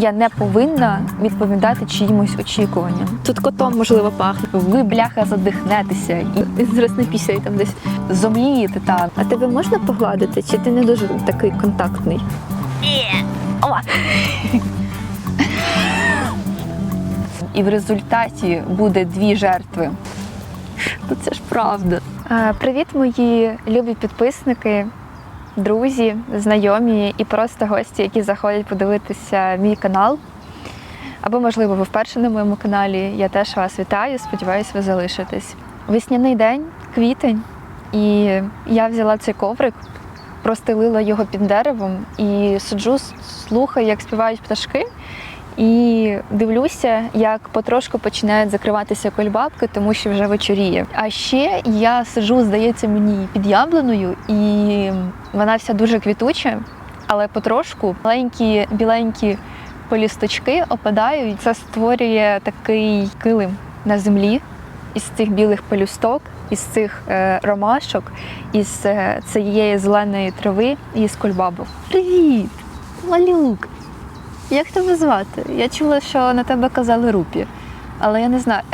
Я не повинна відповідати чиїмось очікуванням. Тут котом, можливо, пахне. Ви, бляха, задихнетеся і зараз не пісяй там десь зомлієте там. А тебе можна погладити, чи ти не дуже такий контактний? І в результаті буде дві жертви. Ну це ж правда. Е, Привіт, мої любі підписники, друзі, знайомі і просто гості, які заходять подивитися мій канал. Або, можливо, ви вперше на моєму каналі. Я теж вас вітаю. сподіваюся, ви залишитесь. Весняний день, квітень, і я взяла цей коврик, простелила його під деревом і сиджу, слухаю, як співають пташки. І дивлюся, як потрошку починають закриватися кольбабки, тому що вже вечоріє. А ще я сижу, здається, мені під яблуною, і вона вся дуже квітуча, але потрошку маленькі біленькі полісточки опадають. Це створює такий килим на землі із цих білих пелюсток, із цих е, ромашок, із е, цієї зеленої трави і з кольбабок. Привіт! Малюк! Як тебе звати? Я чула, що на тебе казали рупі, але я не знаю.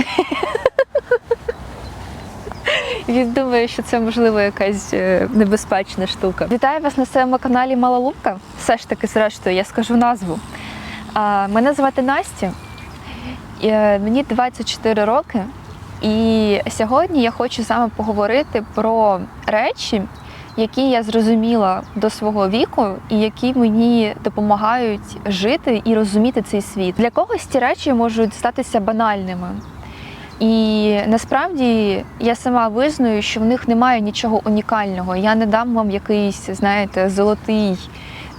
Він думає, що це можливо якась е, небезпечна штука. Вітаю вас на своєму каналі Мала Лупка. Все ж таки, зрештою, я скажу назву. Мене звати Настя, е, мені 24 роки. І сьогодні я хочу вами поговорити про речі, які я зрозуміла до свого віку, і які мені допомагають жити і розуміти цей світ. Для когось ці речі можуть статися банальними. І насправді я сама визнаю, що в них немає нічого унікального. Я не дам вам якийсь, знаєте, золотий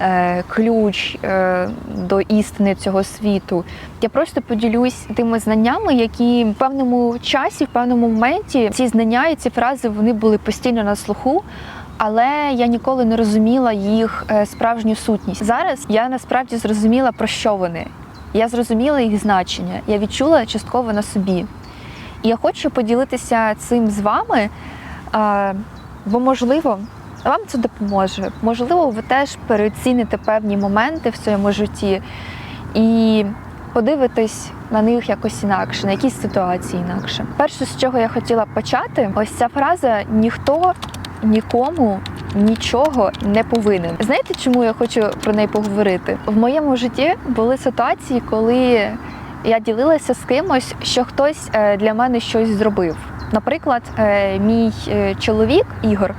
е, ключ е, до істини цього світу. Я просто поділюсь тими знаннями, які в певному часі, в певному моменті ці знання і ці фрази вони були постійно на слуху. Але я ніколи не розуміла їх е, справжню сутність. Зараз я насправді зрозуміла про що вони. Я зрозуміла їх значення, я відчула частково на собі. І я хочу поділитися цим з вами, бо можливо, вам це допоможе. Можливо, ви теж переоціните певні моменти в своєму житті і подивитесь на них якось інакше, на якісь ситуації інакше. Перше, з чого я хотіла почати, ось ця фраза ніхто нікому нічого не повинен. Знаєте, чому я хочу про неї поговорити? В моєму житті були ситуації, коли я ділилася з кимось, що хтось е, для мене щось зробив. Наприклад, е, мій е, чоловік Ігор.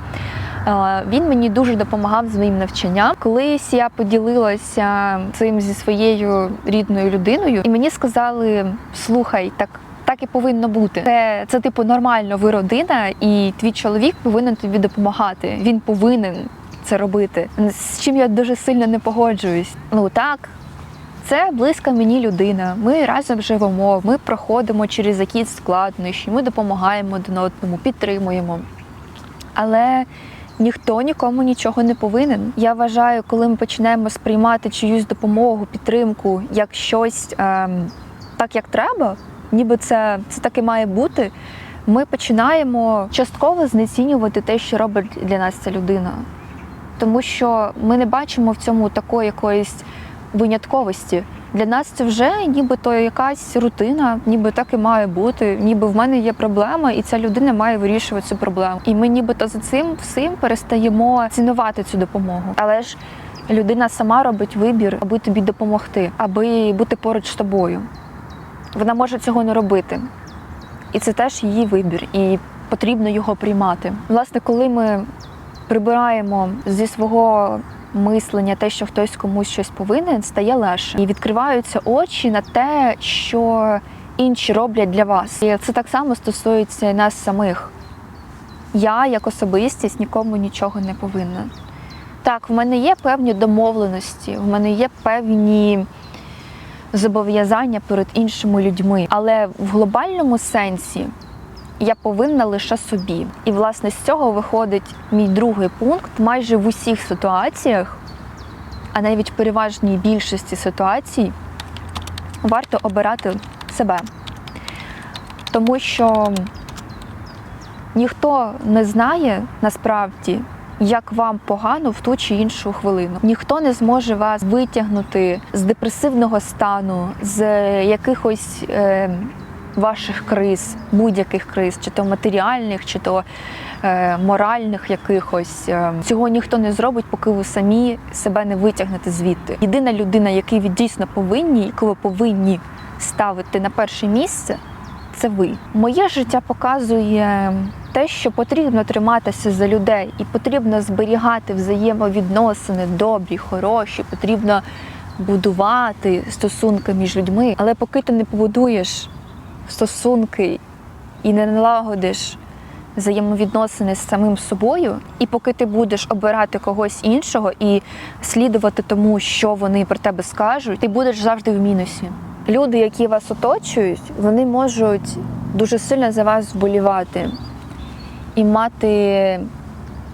Він мені дуже допомагав з моїм навчанням. Колись я поділилася цим зі своєю рідною людиною, і мені сказали: слухай, так так і повинно бути. Це, це типу нормально, ви родина, і твій чоловік повинен тобі допомагати. Він повинен це робити. З чим я дуже сильно не погоджуюсь. Ну так, це близька мені людина. Ми разом живемо, ми проходимо через якісь складнощі, ми допомагаємо один одному, підтримуємо. Але ніхто нікому нічого не повинен. Я вважаю, коли ми починаємо сприймати чиюсь допомогу, підтримку як щось ем, так, як треба, ніби це, це так і має бути. Ми починаємо частково знецінювати те, що робить для нас ця людина. Тому що ми не бачимо в цьому такої якоїсь винятковості. Для нас це вже нібито якась рутина, ніби так і має бути, ніби в мене є проблема, і ця людина має вирішувати цю проблему. І ми нібито за цим всім перестаємо цінувати цю допомогу. Але ж людина сама робить вибір, аби тобі допомогти, аби бути поруч з тобою. Вона може цього не робити. І це теж її вибір, і потрібно його приймати. Власне, коли ми прибираємо зі свого мислення те, що хтось комусь щось повинен, стає легше. І відкриваються очі на те, що інші роблять для вас. І це так само стосується і нас самих. Я, як особистість, нікому нічого не повинна. Так, в мене є певні домовленості, в мене є певні зобов'язання перед іншими людьми, але в глобальному сенсі я повинна лише собі. І власне з цього виходить мій другий пункт. Майже в усіх ситуаціях, а навіть в переважній більшості ситуацій, варто обирати себе. Тому що ніхто не знає насправді, як вам погано в ту чи іншу хвилину. Ніхто не зможе вас витягнути з депресивного стану, з якихось е, ваших криз, будь-яких криз, чи то матеріальних, чи то е, моральних якихось. Е, Цього ніхто не зробить, поки ви самі себе не витягнете звідти. Єдина людина, який ви дійсно повинні, яку ви повинні ставити на перше місце, це ви. Моє життя показує те, що потрібно триматися за людей, і потрібно зберігати взаємовідносини добрі, хороші, потрібно будувати стосунки між людьми. Але поки ти не побудуєш стосунки і не налагодиш взаємовідносини з самим собою, і поки ти будеш обирати когось іншого і слідувати тому, що вони про тебе скажуть, ти будеш завжди в мінусі. Люди, які вас оточують, вони можуть дуже сильно за вас вболівати і мати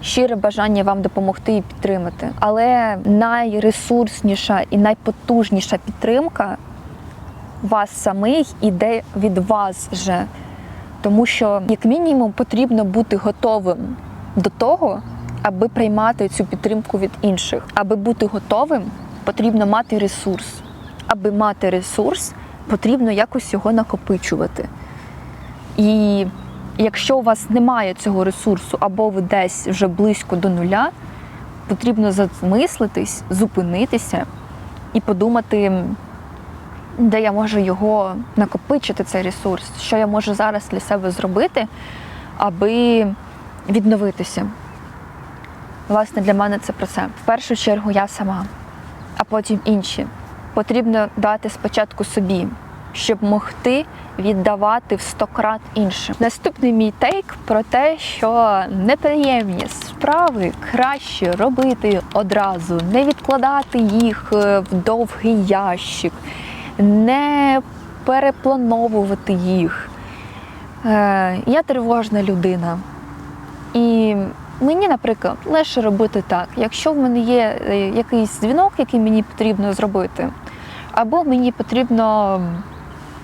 щире бажання вам допомогти і підтримати. Але найресурсніша і найпотужніша підтримка вас самих іде від вас же. Тому що, як мінімум, потрібно бути готовим до того, аби приймати цю підтримку від інших. Аби бути готовим, потрібно мати ресурс. Аби мати ресурс, потрібно якось його накопичувати. І якщо у вас немає цього ресурсу, або ви десь вже близько до нуля, потрібно замислитись, зупинитися і подумати, де я можу його накопичити, цей ресурс, що я можу зараз для себе зробити, аби відновитися. Власне, для мене це про це. В першу чергу я сама, а потім інші. Потрібно дати спочатку собі, щоб могти віддавати в сто крат іншим. Наступний мій тейк про те, що неприємні справи краще робити одразу, не відкладати їх е, в довгий ящик, не переплановувати їх. Е, Я тривожна людина. І мені, наприклад, легше робити так, якщо в мене є е, якийсь дзвінок, який мені потрібно зробити, або мені потрібно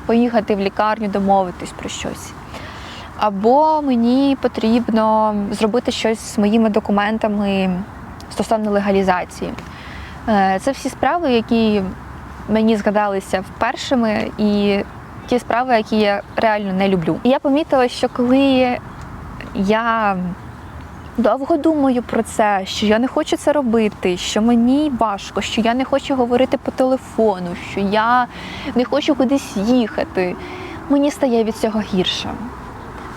поїхати в лікарню, домовитись про щось. Або мені потрібно зробити щось з моїми документами стосовно легалізації. Е, Це всі справи, які мені згадалися першими, і ті справи, які я реально не люблю. І я помітила, що коли я довго думаю про це, що я не хочу це робити, що мені важко, що я не хочу говорити по телефону, що я не хочу кудись їхати, мені стає від цього гірше.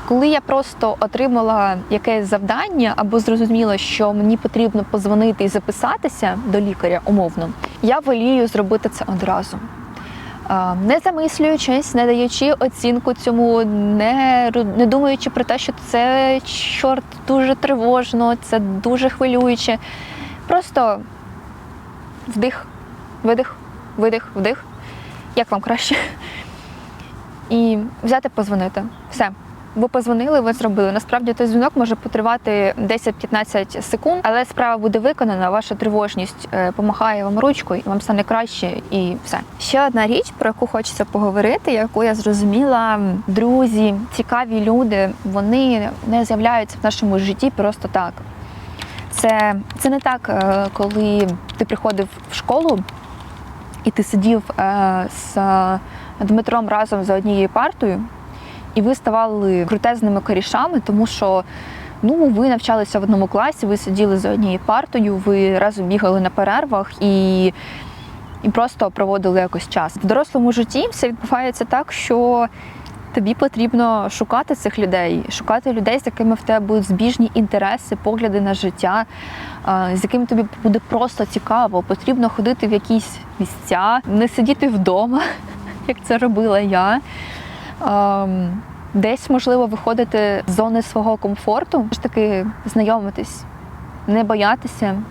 Коли я просто отримала якесь завдання або зрозуміла, що мені потрібно позвонити і записатися до лікаря умовно, я волію зробити це одразу. Не замислюючись, не даючи оцінку цьому, не, не думаючи про те, що це чорт дуже тривожно, це дуже хвилююче. Просто вдих, видих, видих, вдих. Як вам краще? І взяти позвонити. Все. Ви позвонили, ви зробили. Насправді той дзвінок може потривати 10-15 секунд, але справа буде виконана. Ваша тривожність е, помахає вам ручкою, і вам стане краще, і все. Ще одна річ, про яку хочеться поговорити, яку я зрозуміла, друзі, цікаві люди, вони не з'являються в нашому житті просто так. Це, це не так, е, коли ти приходив в школу і ти сидів е, з Дмитром разом за однією партою, і ви ставали крутезними корішами, тому що ну, ви навчалися в одному класі, ви сиділи за однією партою, ви разом бігали на перервах і, і просто проводили якось час. В дорослому житті все відбувається так, що тобі потрібно шукати цих людей, шукати людей, з якими в тебе будуть збіжні інтереси, погляди на життя, з якими тобі буде просто цікаво. Потрібно ходити в якісь місця, не сидіти вдома, як це робила я. Ем, Десь можливо виходити з зони свого комфорту, ж таки знайомитись, не боятися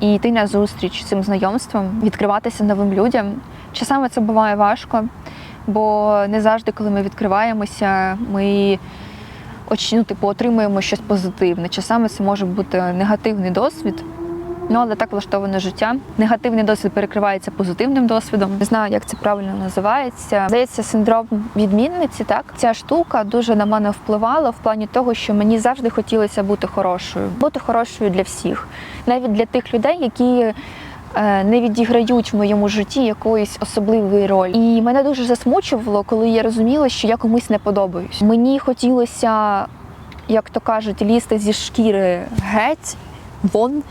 і йти на зустріч цим знайомствам, відкриватися новим людям. Часами це буває важко, бо не завжди, коли ми відкриваємося, ми ну, типу, отримуємо щось позитивне. Часами це може бути негативний досвід. Ну але так влаштоване життя. Негативний досвід перекривається позитивним досвідом. Не знаю, як це правильно називається. Здається, синдром відмінниці. Так ця штука дуже на мене впливала в плані того, що мені завжди хотілося бути хорошою, бути хорошою для всіх, навіть для тих людей, які. е, Не відіграють в моєму житті якоїсь особливої ролі, і мене дуже засмучувало, коли я розуміла, що я комусь не подобаюсь. Мені хотілося, як то кажуть, лізти зі шкіри геть, вон,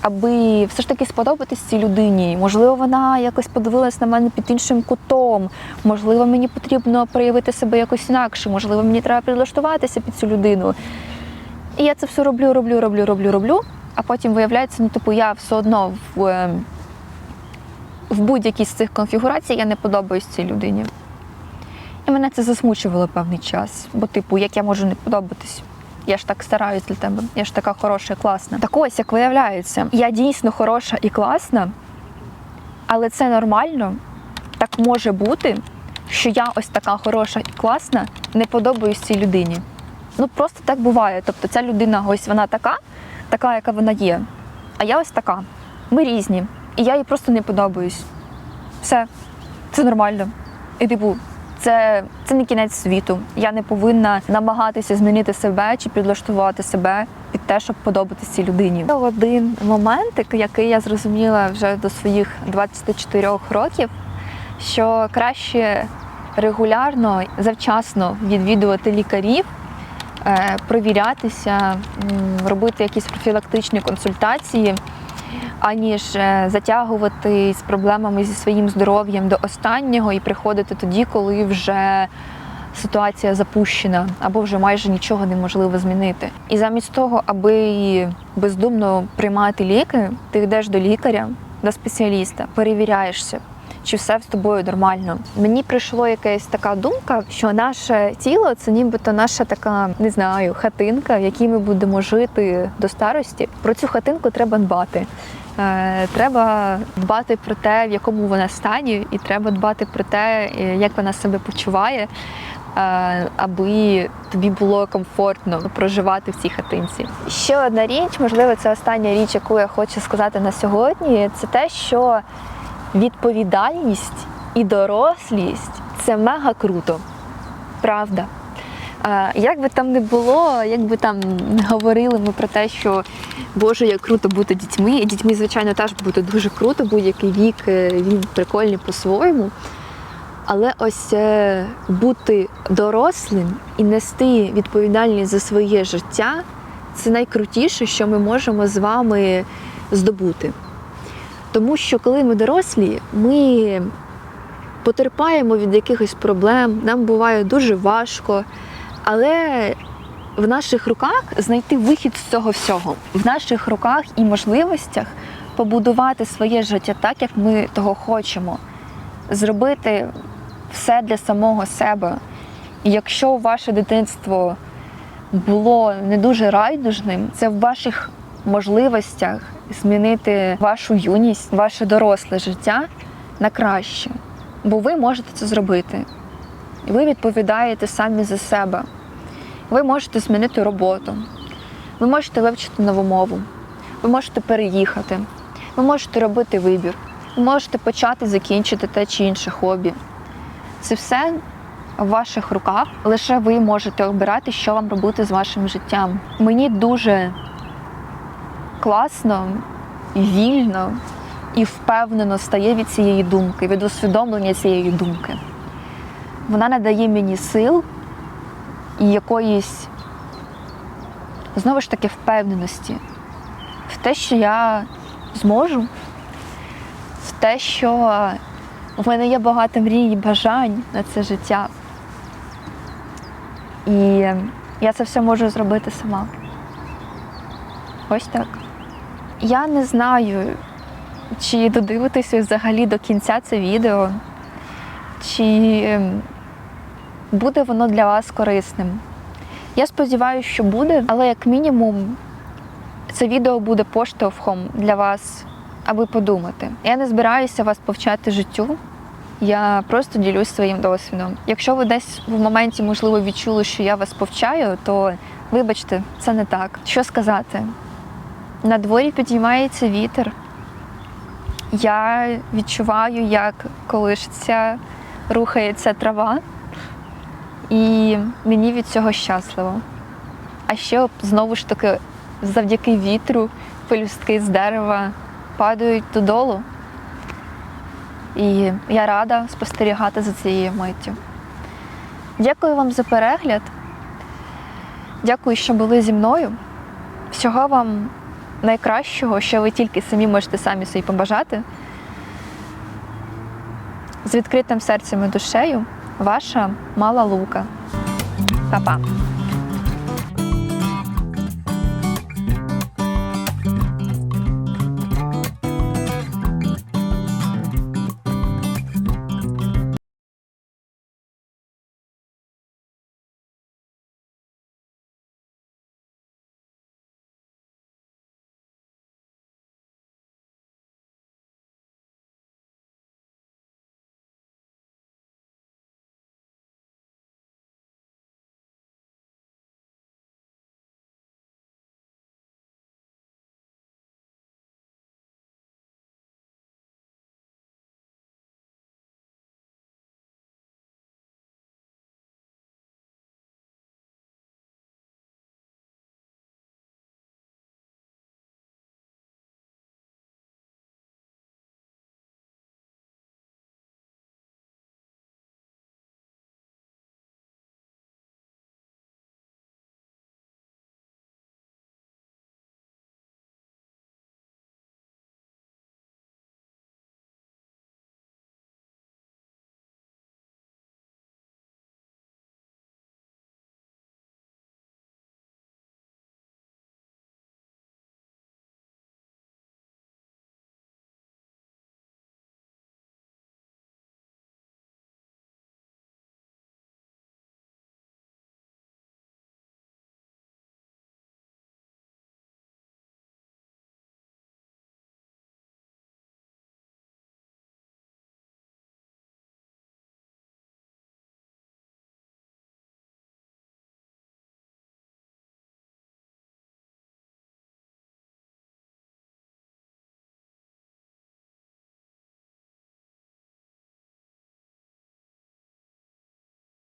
аби все ж таки сподобатись цій людині. Можливо, вона якось подивилась на мене під іншим кутом. Можливо, мені потрібно проявити себе якось інакше. Можливо, мені треба підлаштуватися під цю людину. І я це все роблю, роблю, роблю, роблю, роблю. А потім виявляється, ну типу, я все одно в, е, в будь-якій з цих конфігурацій я не подобаюсь цій людині. І мене це засмучувало певний час. Бо, типу, як я можу не подобатись? Я ж так стараюсь для тебе, я ж така хороша і класна. Так ось, як виявляється, я дійсно хороша і класна, але це нормально. Так може бути, що я ось така хороша і класна, не подобаюсь цій людині. Ну просто так буває. Тобто ця людина, ось вона така, така, яка вона є. А я ось така. Ми різні. І я їй просто не подобаюсь. Все, це нормально. І типу, це, це не кінець світу. Я не повинна намагатися змінити себе чи підлаштувати себе під те, щоб подобатися цій людині. Один момент, який я зрозуміла вже до своїх 24 років, що краще регулярно, завчасно відвідувати лікарів, е, провірятися, робити якісь профілактичні консультації, аніж е, затягувати з проблемами зі своїм здоров'ям до останнього і приходити тоді, коли вже ситуація запущена або вже майже нічого неможливо змінити. І замість того, аби бездумно приймати ліки, ти йдеш до лікаря, до спеціаліста, перевіряєшся. Чи все з тобою нормально? Мені прийшла якась така думка, що наше тіло це нібито наша така, не знаю, хатинка, в якій ми будемо жити до старості. Про цю хатинку треба дбати. Е, Треба дбати про те, в якому вона стані, і треба дбати про те, е, як вона себе почуває, е, аби тобі було комфортно проживати в цій хатинці. Ще одна річ, можливо, це остання річ, яку я хочу сказати на сьогодні, це те, що відповідальність і дорослість це мега круто. Правда. Як би там не було, як би там говорили ми про те, що Боже, як круто бути дітьми, і дітьми, звичайно, теж буде дуже круто, будь-який вік е, він прикольний по-своєму. Але ось е, бути дорослим і нести відповідальність за своє життя це найкрутіше, що ми можемо з вами здобути. Тому що коли ми дорослі, ми потерпаємо від якихось проблем, нам буває дуже важко, але в наших руках знайти вихід з цього всього. В наших руках і можливостях побудувати своє життя так, як ми того хочемо, зробити все для самого себе. І якщо ваше дитинство було не дуже райдужним, це в ваших можливостях змінити вашу юність, ваше доросле життя на краще. Бо ви можете це зробити. Ви відповідаєте самі за себе. Ви можете змінити роботу, ви можете вивчити нову мову, ви можете переїхати, ви можете робити вибір, ви можете почати закінчити те чи інше хобі. Це все в ваших руках. Лише ви можете обирати, що вам робити з вашим життям. Мені дуже класно, і вільно і впевнено стає від цієї думки, від усвідомлення цієї думки. Вона надає мені сил і якоїсь, знову ж таки, впевненості в те, що я зможу, в те, що в мене є багато мрій і бажань на це життя. І я це все можу зробити сама. Ось так. Я не знаю, чи додивитися взагалі до кінця це відео, чи ем, буде воно для вас корисним. Я сподіваюся, що буде, але як мінімум це відео буде поштовхом для вас, аби подумати. Я не збираюся вас повчати життю. Я просто ділюсь своїм досвідом. Якщо ви десь в моменті, можливо, відчули, що я вас повчаю, то вибачте, це не так. Що сказати? На дворі підіймається вітер. Я відчуваю, як колишиться, рухається трава, і мені від цього щасливо. А ще знову ж таки, завдяки вітру, пелюстки з дерева падають додолу. І я рада спостерігати за цією миттю. Дякую вам за перегляд. Дякую, що були зі мною. Всього вам найкращого, що ви тільки самі можете самі собі побажати. З відкритим серцем і душею, ваша мала лука. Па-па!